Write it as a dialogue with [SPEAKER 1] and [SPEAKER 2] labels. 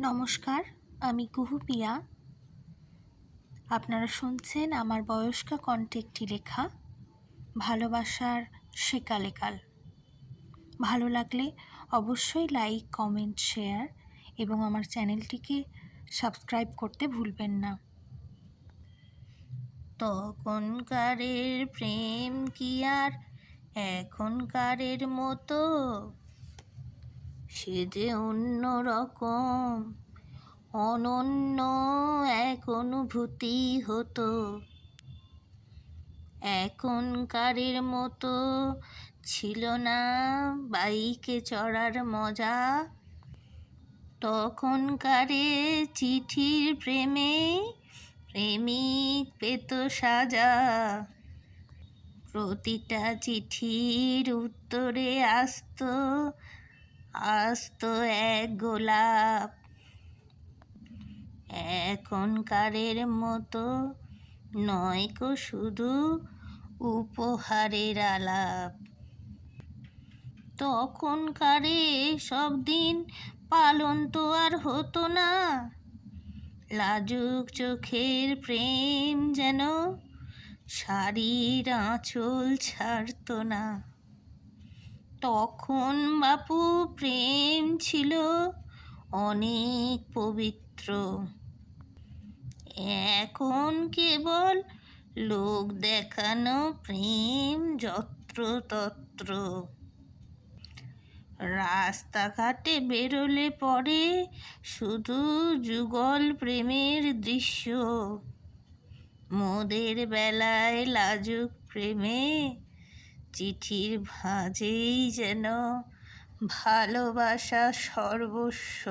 [SPEAKER 1] নমস্কার, আমি কুহু পিয়া। আপনারা শুনছেন আমার বয়স্কা কণ্ঠে লেখা ভালোবাসার সেকালেকাল। ভালো লাগলে অবশ্যই লাইক, কমেন্ট, শেয়ার এবং আমার চ্যানেলটিকে সাবস্ক্রাইব করতে ভুলবেন না। তখনকারের প্রেম কি আর এখনকারের মতো? সে যে অন্য রকম অনন্য এক অনুভূতি হতো। এখনকারের মতো ছিল না বাইকে চড়ার মজা। তখনকারে চিঠির প্রেমে প্রেমিক পেত সাজা। প্রতিটা চিঠির উত্তরে আসতো আসতো এক গোলাপ। এখনকারের মতো নয় কো শুধু উপহারের আলাপ। তখনকারে সব দিন পালন তো আর হতো না। লাজুক চোখের প্রেম যেন শাড়ির আঁচল ছাড়তো না। তখন বাপু প্রেম ছিল অনেক পবিত্র। এখন কেবল লোক দেখানো প্রেম যত্রতত্র। রাস্তাঘাটে বেরোলে পরে শুধু যুগল প্রেমের দৃশ্য। মোদের বেলায় লাজুক প্রেমে চিঠির ভাঁজেই যেন ভালোবাসা সর্বস্ব।